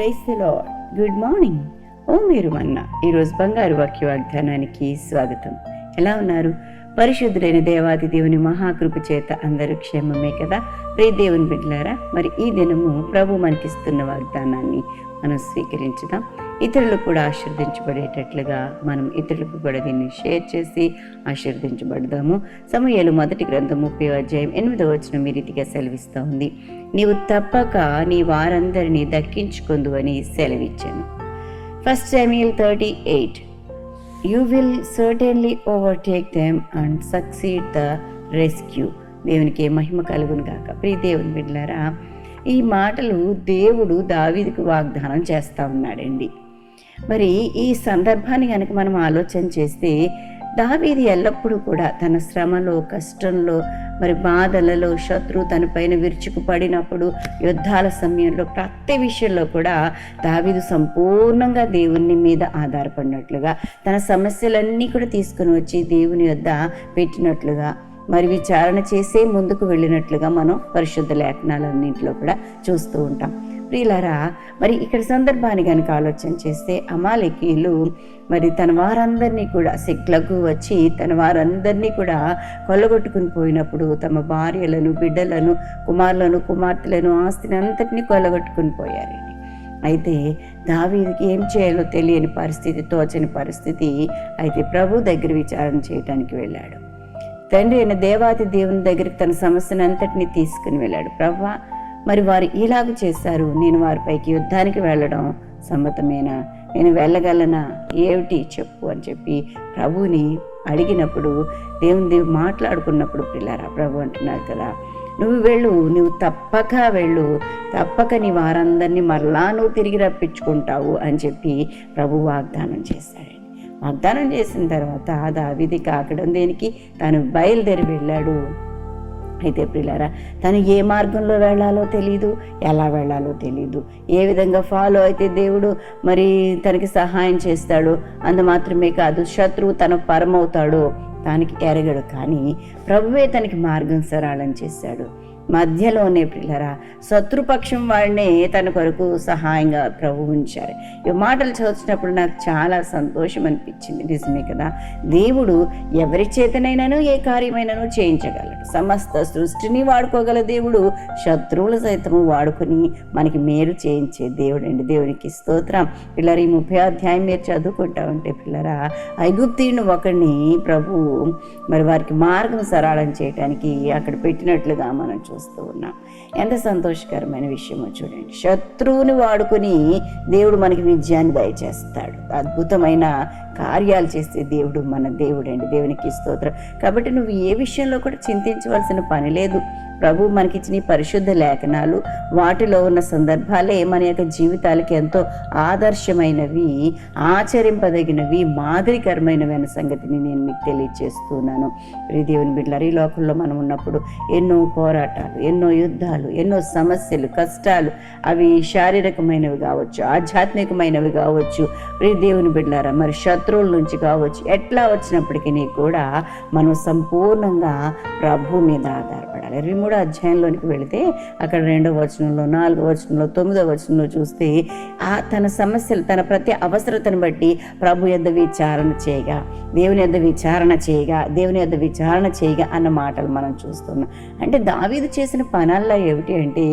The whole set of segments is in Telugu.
Price good morning. ఓ మీరు మన్న ఈరోజు బంగారు వాక్య వాగ్దానానికి స్వాగతం. ఎలా ఉన్నారు? పరిశుద్ధులైన దేవాది దేవుని మహాకృప చేత అందరూ క్షేమమే కదా? ప్రే దేవుని బిడ్డలారా మరి ఈ దినము ప్రభు మనకిస్తున్న వాగ్దానాన్ని మనం స్వీకరించుదాం. ఇతరులు కూడా ఆశీర్దించబడేటట్లుగా మనం ఇతరులకు కూడా దీన్ని షేర్ చేసి ఆశీర్దించబడదాము సమయాలు మొదటి గ్రంథం ముప్పై అధ్యాయం ఎనిమిదవ వచ్చిన మీ రీతిగా సెలవిస్తూ ఉంది. నీవు తప్పక నీ వారందరినీ దక్కించుకుందు అని సెలవిచ్చాను. First Samuel thirty eight you will certainly overtake them and succeed the rescue దేవునికి మహిమ కలుగును గాక. ప్రియ దేవుని బిడ్డలారా ఈ మాటలు దేవుడు దావీదికి వాగ్దానం చేస్తూ ఉన్నాడండి. మరి ఈ సందర్భాన్ని కనుక మనం ఆలోచన చేస్తే దావీది ఎల్లప్పుడూ కూడా తన శ్రమలో కష్టంలో మరి బాధలలో శత్రువు తన పైన విరుచుకుపడినప్పుడు యుద్ధాల సమయంలో ప్రతి విషయంలో కూడా దావీదు సంపూర్ణంగా దేవుని మీద ఆధారపడినట్లుగా తన సమస్యలన్నీ కూడా తీసుకుని వచ్చి దేవుని యొద్ద పెట్టినట్లుగా మరి విచారణ చేసే ముందుకు వెళ్ళినట్లుగా మనం పరిశుద్ధ లేఖనాలన్నింటిలో కూడా చూస్తూ ఉంటాం. ప్రియులరా మరి ఇక్కడ సందర్భాన్ని కనుక ఆలోచన చేస్తే అమాలికీలు మరి తన వారందరినీ కూడా సిక్లకు వచ్చి తన వారందరినీ కూడా కొల్లగొట్టుకుని పోయినప్పుడు తమ భార్యలను బిడ్డలను కుమారులను కుమార్తెలను ఆస్తిని అంతటినీ కొల్లగొట్టుకుని పోయారు అయితే దావీదికి ఏం చేయాలో తెలియని పరిస్థితి తోచని పరిస్థితి అయితే ప్రభు దగ్గర విచారణ చేయడానికి వెళ్ళాడు. తండ్రి అయిన దేవాతి దేవుని దగ్గరికి తన సమస్యను అంతటినీ తీసుకుని వెళ్ళాడు. ప్రభా మరి వారు ఇలాగ చేశారు. నేను వారిపైకి యుద్ధానికి వెళ్ళడం సమ్మతమేనా? నేను వెళ్ళగలనా? ఏమిటి చెప్పు అని చెప్పి ప్రభుని అడిగినప్పుడు దేవుని దేవుడు మాట్లాడుకున్నప్పుడు పిల్లారా ప్రభు అంటున్నారు కదా నువ్వు వెళ్ళు నువ్వు తప్పక వెళ్ళు తప్పక నీ వారందరినీ మరలా నువ్వు తిరిగి రప్పించుకుంటావు అని చెప్పి ప్రభు వాగ్దానం చేశాడు వాగ్దానం చేసిన తర్వాత దావిది కాకడం దేనికి? తను బయలుదేరి వెళ్ళాడు. అయితే ప్రిలారా తను ఏ మార్గంలో వెళ్ళాలో తెలియదు ఎలా వెళ్ళాలో తెలియదు ఏ విధంగా ఫాలో అయితే దేవుడు మరి తనకి సహాయం చేస్తాడు అందు మాత్రమే కాదు శత్రువు తన పరమవుతాడో తనకి ఎరగడు. కానీ ప్రభువే తనకి మార్గం సరళం చేశాడు. మధ్యలోనే పిల్లరా శత్రుపక్షం వాడినే తన కొరకు సహాయంగా ప్రభు ఉంచారు. ఈ మాటలు చదువుతున్నప్పుడు నాకు చాలా సంతోషం అనిపించింది. నిజమే కదా? దేవుడు ఎవరి చేతనైనాను ఏ కార్యమైనాను చేయించగలడు. సమస్త సృష్టిని వాడుకోగల దేవుడు శత్రువులు సైతము వాడుకొని మనకి మేలు చేయించే దేవుడు అండి. దేవునికి స్తోత్రం. పిల్లర ఈ ముప్పై అధ్యాయం మీరు చదువుకుంటా ఉంటే పిల్లరా ఐగుప్తీయుని ఒకరిని ప్రభు మరి వారికి మార్గం సరళం చేయడానికి అక్కడ పెట్టినట్లుగా మనం చూస్తాం. చూస్తూ ఉన్నాం. ఎంత సంతోషకరమైన విషయమో చూడండి. శత్రువుని వాడుకొని దేవుడు మనకి విజయాన్ని దయచేస్తాడు. అద్భుతమైన కార్యాలు చేసే దేవుడు మన దేవుడు అండి దేవునికి స్తోత్రం. కాబట్టి నువ్వు ఏ విషయంలో కూడా చింతించవలసిన పని లేదు. ప్రభు మనకిచ్చిన పరిశుద్ధ లేఖనాలు వాటిలో ఉన్న సందర్భాలే మన యొక్క జీవితాలకి ఎంతో ఆదర్శమైనవి ఆచరింపదగినవి మాదిరికరమైనవి అనే సంగతిని నేను మీకు తెలియజేస్తున్నాను ప్రియ దేవుని బిడ్డలారు ఈ లోకంలో మనం ఉన్నప్పుడు ఎన్నో పోరాటాలు ఎన్నో యుద్ధాలు ఎన్నో సమస్యలు కష్టాలు అవి శారీరకమైనవి కావచ్చు ఆధ్యాత్మికమైనవి కావచ్చు. ప్రియ దేవుని బిడ్డలారా మరి శత్రువుల నుంచి కావచ్చు ఎట్లా వచ్చినప్పటికీ కూడా మనం సంపూర్ణంగా ప్రభు మీద ఆధారపడాలి. రిమోట్ మూడో అధ్యాయంలోనికి వెళితే అక్కడ రెండో వచనంలో నాలుగో వచనంలో తొమ్మిదో వచనంలో చూస్తే ఆ తన సమస్యలు తన ప్రతి అవసరతను బట్టి ప్రభు యొద్ద విచారణ చేయగా దేవుని యొద్ద విచారణ చేయగా దేవుని యొద్ద విచారణ చేయగా అన్న మాటలు మనం చూస్తున్నాం. అంటే దావీదు చేసిన పనాల్లో ఏమిటి అంటే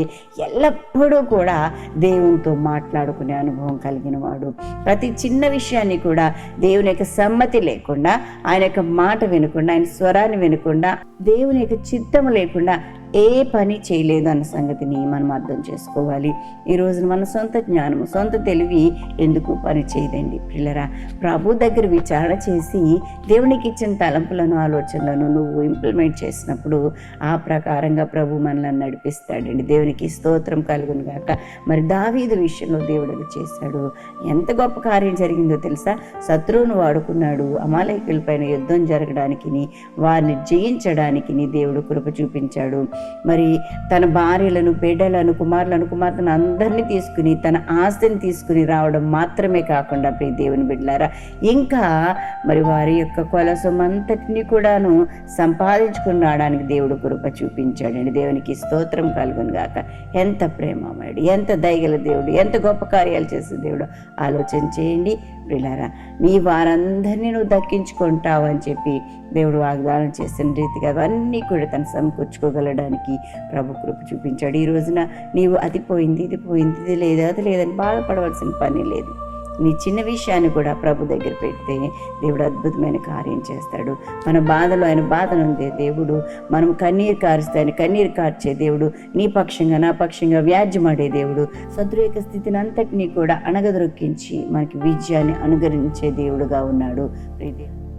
ఎల్లప్పుడూ కూడా దేవునితో మాట్లాడుకునే అనుభవం కలిగిన వాడు ప్రతి చిన్న విషయాన్ని కూడా దేవుని యొక్క సమ్మతి లేకుండా ఆయన యొక్క మాట వినకుండా ఆయన స్వరాన్ని వినకుండా దేవుని యొక్క చిత్తము లేకుండా ఏ పని చేయలేదు అన్న సంగతిని మనం అర్థం చేసుకోవాలి. ఈరోజు మన సొంత జ్ఞానము సొంత తెలివి ఎందుకు పని చేయదండి? పిల్లరా ప్రభు దగ్గర విచారణ చేసి దేవునికి ఇచ్చిన తలంపులను ఆలోచనలను నువ్వు ఇంప్లిమెంట్ చేసినప్పుడు ఆ ప్రకారంగా ప్రభు మనల్ని నడిపిస్తాడండి. దేవునికి స్తోత్రం కలుగును గాక. మరి దావీదు విషయంలో దేవుడు అది చేశాడు. ఎంత గొప్ప కార్యం జరిగిందో తెలుసా? శత్రువును వాడుకున్నాడు. అమాలయకుల పైన యుద్ధం జరగడానికి వారిని జయించడానికి దేవుడు కృప చూపించాడు. మరి తన భార్యలను బిడ్డలను కుమారులను కుమార్తెను అందరినీ తీసుకుని తన ఆస్తిని తీసుకుని రావడం మాత్రమే కాకుండా ప్రియ దేవుని బిడ్డలారా ఇంకా మరి వారి యొక్క కొలసం అంతటిని కూడాను సంపాదించుకుని రావడానికి దేవుడు కృప చూపించాడండి. దేవునికి స్తోత్రం కలుగును గాక. ఎంత ప్రేమమాయుడు ఎంత దయగల దేవుడు ఎంత గొప్ప కార్యాలు చేసే దేవుడు ఆలోచన చేయండి. ప్రిలారా మీ వారందరినీ నువ్వు దక్కించుకుంటావు అని చెప్పి దేవుడు వాగ్దానం చేసిన రీతిగా అవన్నీ కూడా తను సమకూర్చుకోగలడానికి ప్రభు కృప చూపించాడు. ఈ రోజున నీవు అది పోయింది ఇది పోయింది ఇది లేదు అది లేదని బాధపడవలసిన పని లేదు. నీ చిన్న విషయాన్ని కూడా ప్రభు దగ్గర పెడితే దేవుడు అద్భుతమైన కార్యం చేస్తాడు. మన బాధలో ఆయన బాధను ఉందే దేవుడు. మనం కన్నీరు కారుస్తే ఆయన కన్నీరు కార్చే దేవుడు. నీ పక్షంగా నా పక్షంగా వ్యాజ్యమాడే దేవుడు. సదృక స్థితిని అంతటినీ కూడా అణగదొక్కించి మనకి విజయాన్ని అనుగరించే దేవుడుగా ఉన్నాడు. ప్రియ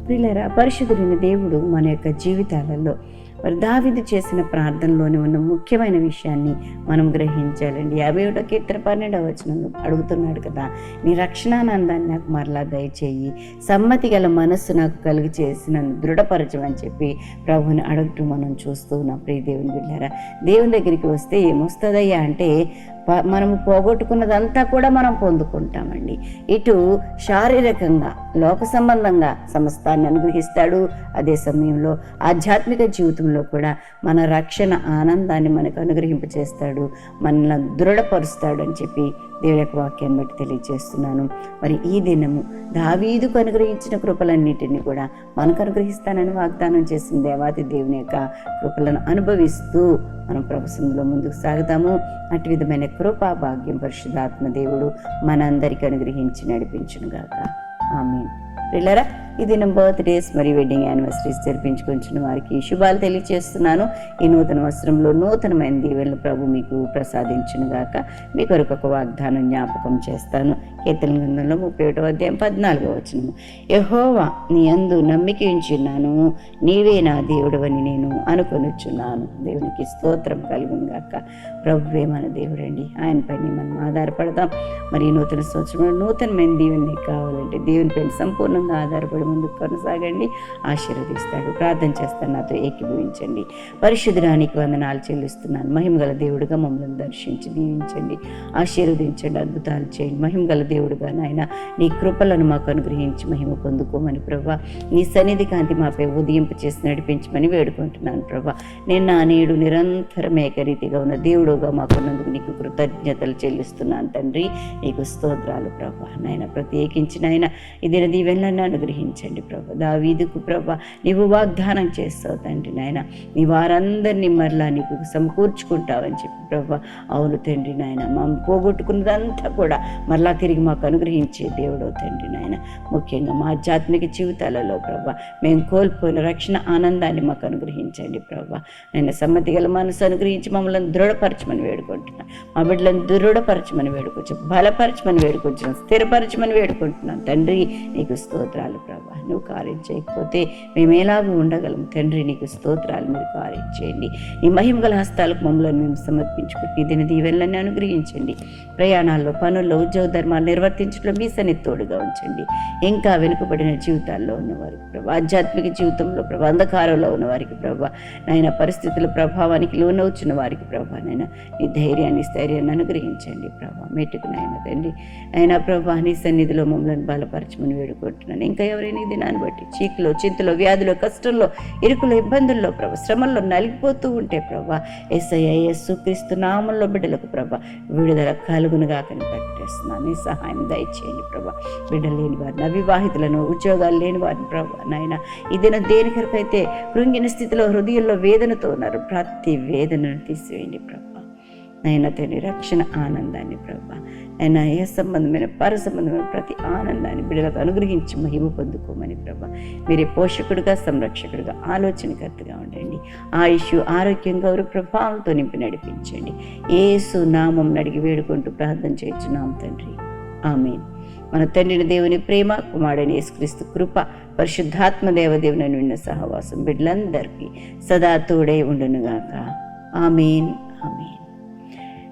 ప్రియులరా పరిశుద్ధుడైన దేవుడు మన యొక్క జీవితాలలో మరి దావిది చేసిన ప్రార్థనలోనే ఉన్న ముఖ్యమైన విషయాన్ని మనం గ్రహించాలండి. యాభై ఒకటో కీర్తన పన్నెండవ వచనంలో అడుగుతున్నాడు కదా నీ రక్షణానందాన్ని నాకు మరలా దయచేయి. సమ్మతి గల మనస్సు నాకు కలిగి చేసి నన్ను దృఢపరచమని చెప్పి ప్రభుని అడగటం మనం చూస్తూ ఉన్నాం. ప్రియ దేవుని బిళ్ళారా దేవుని దగ్గరికి వస్తే ఏమొస్తుందయ్యా అంటే మనము పోగొట్టుకున్నదంతా కూడా మనం పొందుకుంటామండి. ఇటు శారీరకంగా లోక సంబంధంగా సమస్తాన్ని అనుగ్రహిస్తాడు. అదే సమయంలో ఆధ్యాత్మిక జీవితంలో కూడా మన రక్షణ ఆనందాన్ని మనకు అనుగ్రహింపచేస్తాడు. మనల్ని దృఢపరుస్తాడు అని చెప్పి దేవుని యొక్క వాక్యాన్ని బట్టి తెలియజేస్తున్నాను. మరి ఈ దినము దావీదుకు అనుగ్రహించిన కృపలన్నిటిని కూడా మనకు అనుగ్రహిస్తానని వాగ్దానం చేసిన దేవాది దేవుని యొక్క కృపలను అనుభవిస్తూ మనం ప్రభుత్వంలో ముందుకు సాగుతాము. అటు విధమైన కృపా భాగ్యం పరిశుధాత్మ దేవుడు మనందరికీ అనుగ్రహించి నడిపించును గాక ఆమె పిల్లరా ఈ దినం బర్త్డేస్ మరియు వెడ్డింగ్ యానివర్సరీస్ జరిపించుకుంటున్న వారికి శుభాలు తెలియజేస్తున్నాను ఈ నూతన వస్త్రంలో నూతనమైన దీవెనలు ప్రభు మీకు ప్రసాదించిన గాక మీ కొరకు ఒక వాగ్దానం జ్ఞాపకం చేస్తాను. కీర్తన గ్రంథంలో ముప్పై ఒకటో అధ్యాయం పద్నాలుగో వచనము. యహోవా నీ అందు నమ్మిక ఉంచున్నాను. నీవే నా దేవుడవని నేను అనుకొనుచున్నాను. దేవునికి స్తోత్రం కలుగును గాక. ప్రభువే మన దేవుడండి. ఆయనపైన మనం ఆధారపడదాం. మరి ఈ నూతన సంవత్సరంలో నూతనమైన దీవెన కావాలంటే దేవుని పైన సంపూర్ణంగా ఆధారపడి ముందుకు కొనసాగండి. ఆశీర్వదిస్తాడు. ప్రార్థన చేస్తాను. నాతో ఏకీభవించండి. పరిశుద్ధరానికి వందనాలు చెల్లిస్తున్నాను. మహిమగల దేవుడిగా మమ్మల్ని దర్శించి దీవించండి. ఆశీర్వదించండి. అద్భుతాలు చేయండి. మహిమగల దేవుడుగా నాయన నీ కృపలను మాకు అనుగ్రహించి మహిమ పొందుకోమని ప్రభా నీ సన్నిధి కాంతి మాపై ఉదయింపు చేసి నడిపించమని వేడుకుంటున్నాను ప్రభా. నేను నా నేడు నిరంతరం ఏకరీతిగా ఉన్న దేవుడుగా మాకున్నందుకు నీకు కృతజ్ఞతలు చెల్లిస్తున్నాను తండ్రి. నీకు స్తోత్రాలు ప్రభా. నాయన ప్రత్యేకించి నాయన ఇది దీవెనలను నడిపించండి ప్రభా. దావీదుకు ప్రభా నీవు వాగ్దానం చేస్తావు తండ్రి నాయన. నీ వారందరినీ మరలా నీకు సమకూర్చుకుంటావని చెప్పి ప్రభా. అవును తండ్రి నాయన మా పోగొట్టుకున్నదంతా కూడా మరలా తిరిగి మాకు అనుగ్రహించే దేవుడు తండ్రి నాయన. ముఖ్యంగా మా ఆధ్యాత్మిక జీవితాలలో ప్రభా మేము కోల్పోయిన రక్షణ ఆనందాన్ని మాకు అనుగ్రహించండి ప్రభా. నేను సమ్మతి గల మనసు అనుగ్రహించి మమ్మల్ని దృఢపరచమని వేడుకుంటున్నాను మా బిడ్డలను దృఢపరచమని వేడుకొచ్చు బలపరచమని వేడుకొచ్చున్నాను స్థిరపరచమని వేడుకుంటున్నాను తండ్రి నీకు స్తోత్రాలు ప్రభా. నువ్వు కార్యం చేయకపోతే మేము ఎలాగూ ఉండగలం. తండ్రి నీకు స్తోత్రాలు మీరు కార్యం చేయండి. నీ మహిమగల హస్తాలకు మమ్మల్ని మేము సమర్పించుకుంటే దీని దీవెనలన్నీ అనుగ్రహించండి. ప్రయాణాల్లో పనుల్లో ఉద్యోగ ధర్మాలు నిర్వర్తించడంలో మీ సన్ని తోడుగా ఉంచండి. ఇంకా వెనుకబడిన జీవితాల్లో ఉన్నవారికి ప్రభా ఆధ్యాత్మిక జీవితంలో ప్రభా అంధకారంలో ఉన్నవారికి ప్రభా నాయన పరిస్థితుల ప్రభావానికి లోనవుచున్న వారికి ప్రభా నాయన నీ ధైర్యాన్ని స్థైర్యాన్ని అనుగ్రహించండి ప్రభా. మెట్టుకు నాయన తండ్రి అయినా ప్రభా నీ సన్నిధిలో మమ్మల్ని బలపరచమని వేడుకుంటున్నాను. ఇంకా ఎవరైనా ఈ దినాన్ని బట్టి చీకులో చింతలో వ్యాధులు కష్టంలో ఇరుకుల ఇబ్బందుల్లో ప్రభా శ్రమల్లో నలిగిపోతూ ఉంటే ప్రభా ఎస్ఐ యేసు నామంలో బిడ్డలకు ప్రభా విడుదల కలుగునుగా కని ప్రకటిస్తున్నాను నీ సహాయం దయచేయండి ప్రభా. బిడ్డలు లేని వారిని అవివాహితులను ఉద్యోగాలు లేని వారిని ప్రభా నాయన ఈ దినం దేని కొరకైతే కృంగిన స్థితిలో హృదయంలో వేదనతో ఉన్నారు ప్రతి వేదనను తీసివేయండి ప్రభా. నైనా తండ్రి రక్షణ ఆనందాన్ని ప్రభా అయినా ఏ సంబంధమైన పర సంబంధమైన ప్రతి ఆనందాన్ని బిడ్డలకు అనుగ్రహించి మహిమ పొందుకోమని ప్రభా. మీరే పోషకుడుగా సంరక్షకుడుగా ఆలోచనకర్తగా ఉండండి. ఆయుష్ ఆరోగ్యం గౌరవ ప్రభావంతో నింపి నడిపించండి. ఏసు నామం అడిగి వేడుకుంటూ ప్రార్థన చేయించున్నాం తండ్రి. ఆమెన్. మన తండ్రిని దేవుని ప్రేమ కుమారుడని యేసుక్రీస్తు కృప పరిశుద్ధాత్మ దేవదేవుని నిన్న సహవాసం బిడ్డలందరికీ సదా తోడే ఉండునుగాక. Amen. Amen.